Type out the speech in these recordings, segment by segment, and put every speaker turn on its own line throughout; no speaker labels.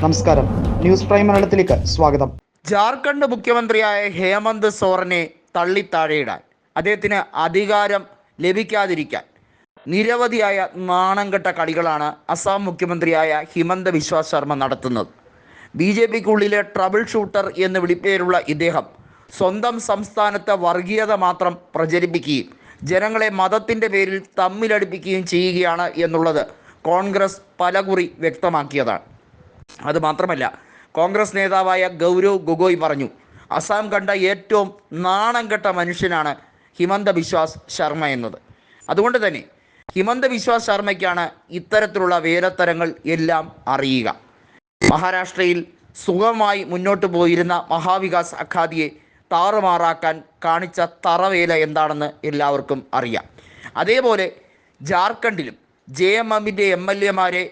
നമസ്കാരം. News prime മലയാളത്തിലേക്ക് സ്വാഗതം.
ജാർഖണ്ഡ് മുഖ്യമന്ത്രിയായ ഹേമന്ത് സോറനെ തള്ളിത്താഴെയിടാൻ അദ്ദേഹത്തിന് അധികാരം ലഭിക്കാതിരിക്കാൻ. നിരവധിയായ നാണംകെട്ട കളികളാണ് അസാം മുഖ്യമന്ത്രിയായ ഹിമന്ത ബിശ്വ ശർമ്മ നടത്തുന്നത്. ബി ജെ പിക്കുള്ളിലെ ട്രബിൾ ഷൂട്ടർ എന്ന് വിളിപ്പേരുള്ള ഇദ്ദേഹം സ്വന്തം സംസ്ഥാനത്തെ വർഗീയത മാത്രം പ്രചരിപ്പിക്കുകയും ജനങ്ങളെ മതത്തിന്റെ പേരിൽ തമ്മിലടിപ്പിക്കുകയും ചെയ്യുകയാണ് എന്നുള്ളത് കോൺഗ്രസ് പലകുറി വ്യക്തമാക്കിയതാണ്. അതുമാത്രമല്ല കോൺഗ്രസ് നേതാവായ ഗൗരവ് ഗൊഗോയ് പറഞ്ഞു അസാം കണ്ട ഏറ്റവും നാണം കെട്ട മനുഷ്യനാണ് ഹിമന്ത ബിശ്വാസ് ശർമ്മ എന്നത്. അതുകൊണ്ട് തന്നെ ഹിമന്ത ബിശ്വാസ് ശർമ്മയ്ക്കാണ് ഇത്തരത്തിലുള്ള വേലത്തരങ്ങൾ എല്ലാം അറിയുക. മഹാരാഷ്ട്രയിൽ സുഖമായി മുന്നോട്ട് പോയിരുന്ന മഹാവികാസ് അഖാദിയെ താറുമാറാക്കാൻ കാണിച്ച തറവേല എന്താണെന്ന് എല്ലാവർക്കും അറിയാം. അതേപോലെ ജാർഖണ്ഡിലും ജെ എം എമ്മിന്റെ എം എൽ എമാരെ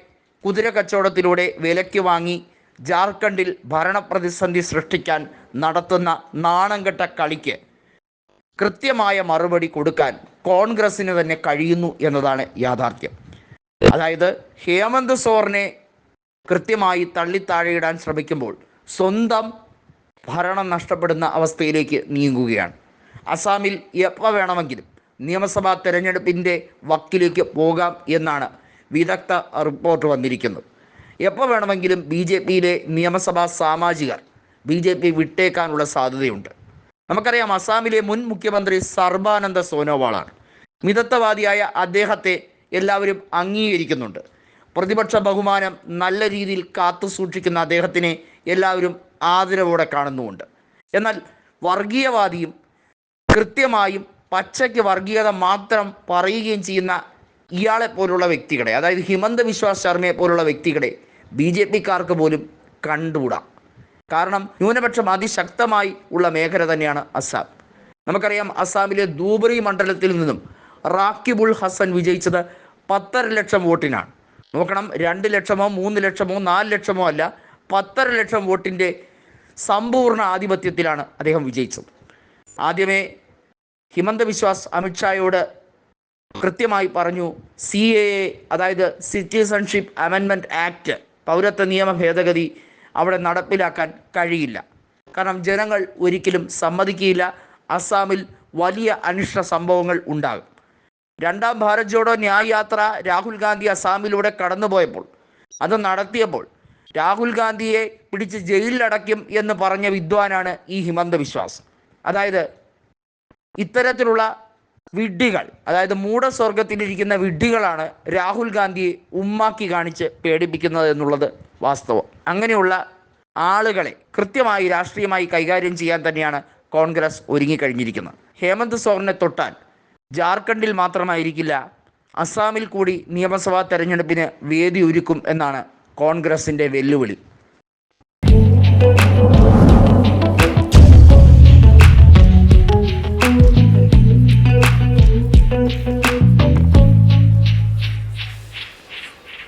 കുതിര കച്ചവടത്തിലൂടെ വിലയ്ക്ക് വാങ്ങി ജാർഖണ്ഡിൽ ഭരണപ്രതിസന്ധി സൃഷ്ടിക്കാൻ നടത്തുന്ന നാണംകെട്ട കളിക്ക് കൃത്യമായ മറുപടി കൊടുക്കാൻ കോൺഗ്രസ്സിന് തന്നെ കഴിയുന്നു എന്നതാണ് യാഥാർത്ഥ്യം. അതായത് ഹേമന്ത് സോറിനെ കൃത്യമായി തള്ളിത്താഴെയിടാൻ ശ്രമിക്കുമ്പോൾ സ്വന്തം ഭരണം നഷ്ടപ്പെടുന്ന അവസ്ഥയിലേക്ക് നീങ്ങുകയാണ്. അസാമിൽ എപ്പോൾ വേണമെങ്കിലും നിയമസഭാ തെരഞ്ഞെടുപ്പിന്റെ വക്കിലേക്ക് പോകാം എന്നാണ് വിദഗ്ധ റിപ്പോർട്ട് വന്നിരിക്കുന്നു. എപ്പോൾ വേണമെങ്കിലും ബി ജെ പിയിലെ നിയമസഭാ സാമാജികർ ബി ജെ പി വിട്ടേക്കാനുള്ള സാധ്യതയുണ്ട്. നമുക്കറിയാം അസാമിലെ മുൻ മുഖ്യമന്ത്രി സർബാനന്ദ സോനോവാളാണ്. മിതത്വവാദിയായ അദ്ദേഹത്തെ എല്ലാവരും അംഗീകരിക്കുന്നുണ്ട്. പ്രതിപക്ഷ ബഹുമാനം നല്ല രീതിയിൽ കാത്തു സൂക്ഷിക്കുന്ന അദ്ദേഹത്തിനെ എല്ലാവരും ആദരവോടെ കാണുന്നുമുണ്ട്. എന്നാൽ വർഗീയവാദിയും കൃത്യമായും പച്ചയ്ക്ക് വർഗീയത മാത്രം പറയുകയും ചെയ്യുന്ന ഇയാളെ പോലുള്ള വ്യക്തികളെ അതായത് ഹിമന്ത വിശ്വാസ് ശർമ്മയെ പോലുള്ള വ്യക്തികളെ ബി ജെ പിക്കാർക്ക് പോലും കണ്ടുകൂടാം. കാരണം ന്യൂനപക്ഷം അതിശക്തമായി ഉള്ള മേഖല തന്നെയാണ് അസാം നമുക്കറിയാം അസാമിലെ ദൂബറി മണ്ഡലത്തിൽ നിന്നും റാക്കിബുൾ ഹസൻ വിജയിച്ചത് പത്തര ലക്ഷം വോട്ടിനാണ്. നോക്കണം രണ്ട് ലക്ഷമോ മൂന്ന് ലക്ഷമോ നാല് ലക്ഷമോ അല്ല പത്തര ലക്ഷം വോട്ടിന്റെ സമ്പൂർണ ആധിപത്യത്തിലാണ് അദ്ദേഹം വിജയിച്ചത്. ആദ്യമേ ഹിമന്ത വിശ്വാസ് അമിത്ഷായോട് കൃത്യമായി പറഞ്ഞു സി എ അതായത് സിറ്റിസൺഷിപ്പ് അമെൻമെന്റ് ആക്ട് പൗരത്വ നിയമ ഭേദഗതി അവിടെ നടപ്പിലാക്കാൻ കഴിയില്ല. കാരണം ജനങ്ങൾ ഒരിക്കലും സമ്മതിക്കില്ല അസാമിൽ വലിയ അനിഷ്ട സംഭവങ്ങൾ ഉണ്ടാകും. രണ്ടാം ഭാരത് ജോഡോ ന്യായ് യാത്ര രാഹുൽ ഗാന്ധി അസാമിലൂടെ കടന്നുപോയപ്പോൾ അത് നടത്തിയപ്പോൾ രാഹുൽ ഗാന്ധിയെ പിടിച്ച് ജയിലിലടയ്ക്കും എന്ന് പറഞ്ഞ വിദ്വാനാണ് ഈ ഹിമന്ത വിശ്വാസ്. അതായത് ഇത്തരത്തിലുള്ള വിഡ്ഢികൾ അതായത് മൂടസ്വർഗത്തിലിരിക്കുന്ന വിഡ്ഢികളാണ് രാഹുൽ ഗാന്ധിയെ ഉമ്മാക്കി കാണിച്ച് പേടിപ്പിക്കുന്നത് എന്നുള്ളത് വാസ്തവം. അങ്ങനെയുള്ള ആളുകളെ കൃത്യമായി രാഷ്ട്രീയമായി കൈകാര്യം ചെയ്യാൻ തന്നെയാണ് കോൺഗ്രസ് ഒരുങ്ങിക്കഴിഞ്ഞിരിക്കുന്നത്. ഹേമന്ത് സോറിനെ തൊട്ടാൽ ജാർഖണ്ഡിൽ മാത്രമായിരിക്കില്ല അസാമിൽ കൂടി നിയമസഭാ തെരഞ്ഞെടുപ്പിന് വേദി ഒരുക്കും എന്നാണ് കോൺഗ്രസിന്റെ വെല്ലുവിളി.